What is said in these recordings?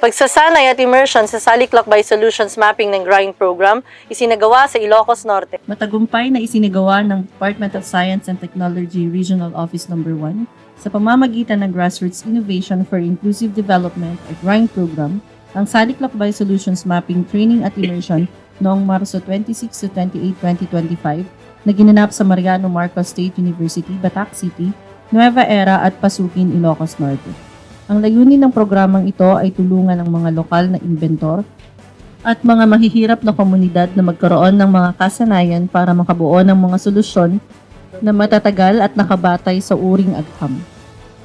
Pagsasanay at immersion sa Saliclakbay Solutions Mapping ng GRIND program, isinagawa sa Ilocos Norte. Matagumpay na isinagawa ng Department of Science and Technology Regional Office No. 1 sa pamamagitan ng Grassroots Innovation for Inclusive Development at GRIND program ang Saliclakbay Solutions Mapping Training at Immersion noong Marso 26 to 28, 2025 na ginanap sa Mariano Marcos State University, Batac City, Nueva Era at Pasukin, Ilocos Norte. Ang layunin ng programang ito ay tulungan ang mga lokal na inventor at mga mahihirap na komunidad na magkaroon ng mga kasanayan para makabuo ng mga solusyon na matatagal at nakabatay sa uring agham.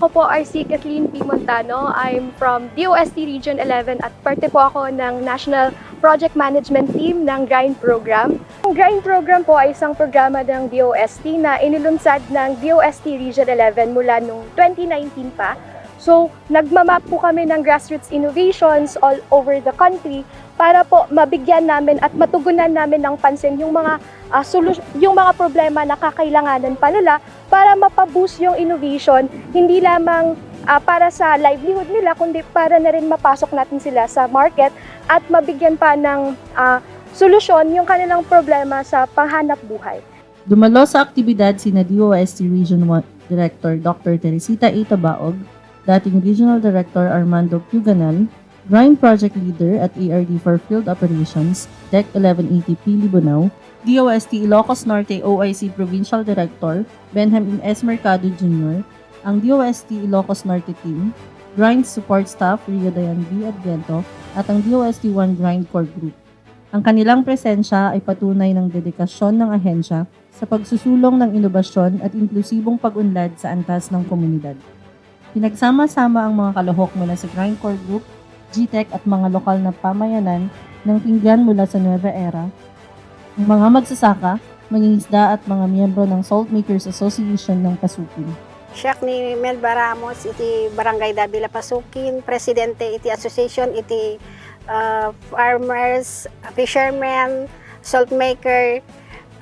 Ako po ay si Kathleen P. Montano. I'm from DOST Region 11 at parte po ako ng National Project Management Team ng GRIND Program. Ang GRIND Program po ay isang programa ng DOST na inilunsad ng DOST Region 11 mula noong 2019 pa. So, nagmamap po kami ng grassroots innovations all over the country para po mabigyan namin at matugunan namin ng pansin yung mga ah, solus- yung mga problema na kakailanganan pa nila para mapaboost yung innovation, hindi lamang ah, para sa livelihood nila, kundi para na rin mapasok natin sila sa market at mabigyan pa ng ah, solusyon yung kanilang problema sa panghanap buhay. Dumalo sa aktibidad sina DOST Region 1 Director Dr. Teresita A. Tabaog, dating Regional Director Armando Puganal, Grind Project Leader at ARD for Field Operations, DEC 1180P Libunao, DOST Ilocos Norte OIC Provincial Director Benjamin S. Mercado Jr., ang DOST Ilocos Norte Team, Grind Support Staff Rio Dayan B. Advento, at ang DOST 1 Grind Core Group. Ang kanilang presensya ay patunay ng dedikasyon ng ahensya sa pagsusulong ng inobasyon at inklusibong pag-unlad sa antas ng komunidad. Pinagsama-sama ang mga kalahok mula sa Grindcore Group, GTEC at mga lokal na pamayanan ng pinggan mula sa Nueva Era, ang mga magsasaka, mangingisda at mga miyembro ng Salt Makers Association ng Pasukin. Siya ni Melba Ramos, iti Barangay Davila Pasukin, Presidente iti Association, iti uh, Farmers, Fishermen, Salt Maker,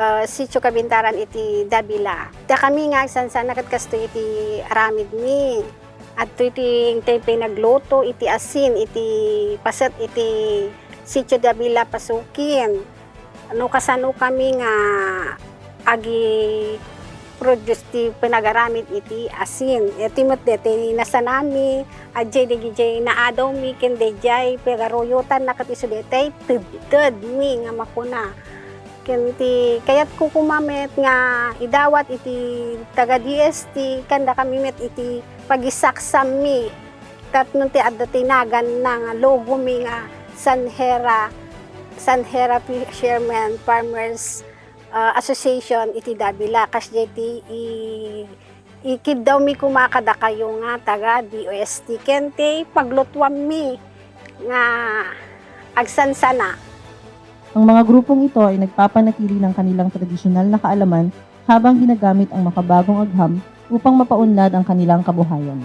uh, Sitio Kabintaran iti Davila. Ta kami nga sansan nakatkasto iti aramid mi. At iti iti nagluto, iti asin, iti paset, iti Sitio Davila Pasukin. Ano kasano kami nga agi produce ti pinagaramit iti asin. Iti mo't deti nasa nami, adjay di gijay na adaw mi kende jay pegaroyotan nakatiso deti tedted mi nga makuna. Kenti kayat ko kumamit nga idawat iti taga DST kanda kami met iti pagisaksam mi. Tatnon ti adda tinagan na nga logo mi nga Sanhera Sanhera Fishermen Farmers uh, association iti Davila kas jeti i ikid daw mi kumakada kayo nga taga DOST kente paglutwam mi nga agsansana Ang mga grupong ito ay nagpapanatili ng kanilang tradisyonal na kaalaman habang ginagamit ang makabagong agham upang mapaunlad ang kanilang kabuhayan.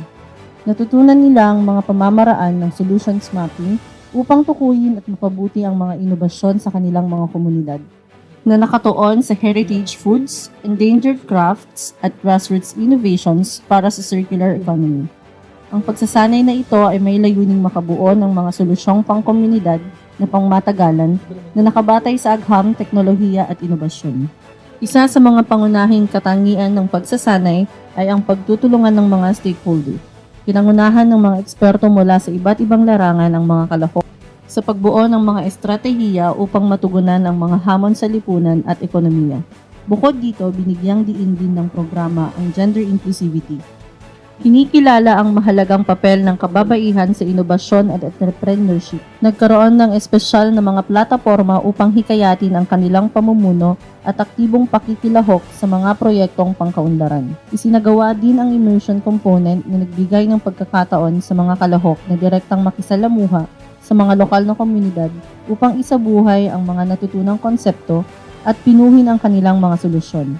Natutunan nila ang mga pamamaraan ng solutions mapping upang tukuyin at mapabuti ang mga inobasyon sa kanilang mga komunidad na nakatuon sa heritage foods, endangered crafts, at grassroots innovations para sa circular economy. Ang pagsasanay na ito ay may layuning makabuo ng mga solusyong pangkomunidad na pangmatagalan na nakabatay sa agham, teknolohiya at inobasyon. Isa sa mga pangunahing katangian ng pagsasanay ay ang pagtutulungan ng mga stakeholder. Pinangunahan ng mga eksperto mula sa iba't ibang larangan ang mga kalahok sa pagbuo ng mga estratehiya upang matugunan ang mga hamon sa lipunan at ekonomiya. Bukod dito, binigyang diin din ng programa ang gender inclusivity. Kinikilala ang mahalagang papel ng kababaihan sa inobasyon at entrepreneurship. Nagkaroon ng espesyal na mga plataforma upang hikayatin ang kanilang pamumuno at aktibong pakikilahok sa mga proyektong pangkaunlaran. Isinagawa din ang immersion component na nagbigay ng pagkakataon sa mga kalahok na direktang makisalamuha sa mga lokal na komunidad upang isabuhay ang mga natutunang konsepto at pinuhin ang kanilang mga solusyon.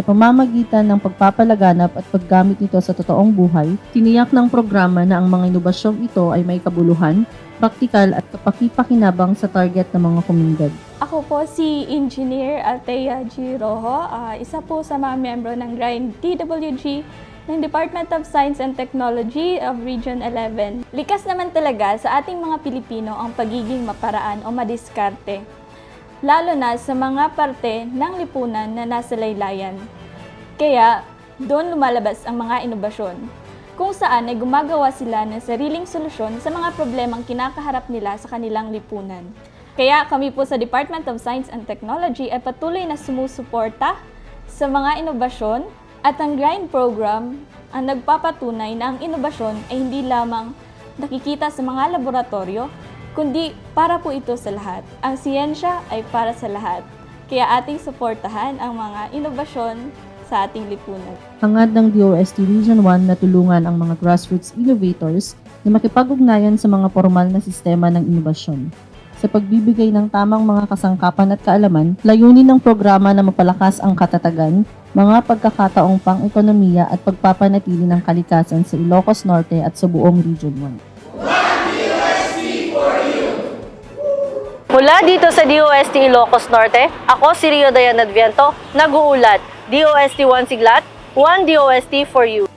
Sa pamamagitan ng pagpapalaganap at paggamit nito sa totoong buhay, tiniyak ng programa na ang mga inobasyong ito ay may kabuluhan, praktikal at kapakipakinabang sa target ng mga komunidad. Ako po si Engineer Althea G. Rojo, ah, isa po sa mga membro ng GRIND TWG ng Department of Science and Technology of Region 11. Likas naman talaga sa ating mga Pilipino ang pagiging maparaan o madiskarte, lalo na sa mga parte ng lipunan na nasa laylayan. Kaya, doon lumalabas ang mga inobasyon, kung saan ay gumagawa sila ng sariling solusyon sa mga problemang kinakaharap nila sa kanilang lipunan. Kaya kami po sa Department of Science and Technology ay patuloy na sumusuporta sa mga inobasyon at ang GRIND program ang nagpapatunay na ang inobasyon ay hindi lamang nakikita sa mga laboratorio, kundi para po ito sa lahat. Ang siyensya ay para sa lahat. Kaya ating suportahan ang mga inobasyon sa ating lipunan. Hangad ng DOST Region 1 na tulungan ang mga grassroots innovators na makipag-ugnayan sa mga formal na sistema ng inobasyon. Sa pagbibigay ng tamang mga kasangkapan at kaalaman, layunin ng programa na mapalakas ang katatagan, mga pagkakataong pang-ekonomiya at pagpapanatili ng kalikasan sa Ilocos Norte at sa buong Region 1. Mula dito sa DOST Ilocos Norte, ako si Rio Dayan Adviento, nag-uulat, DOST 1 Siglat, 1 DOST for you.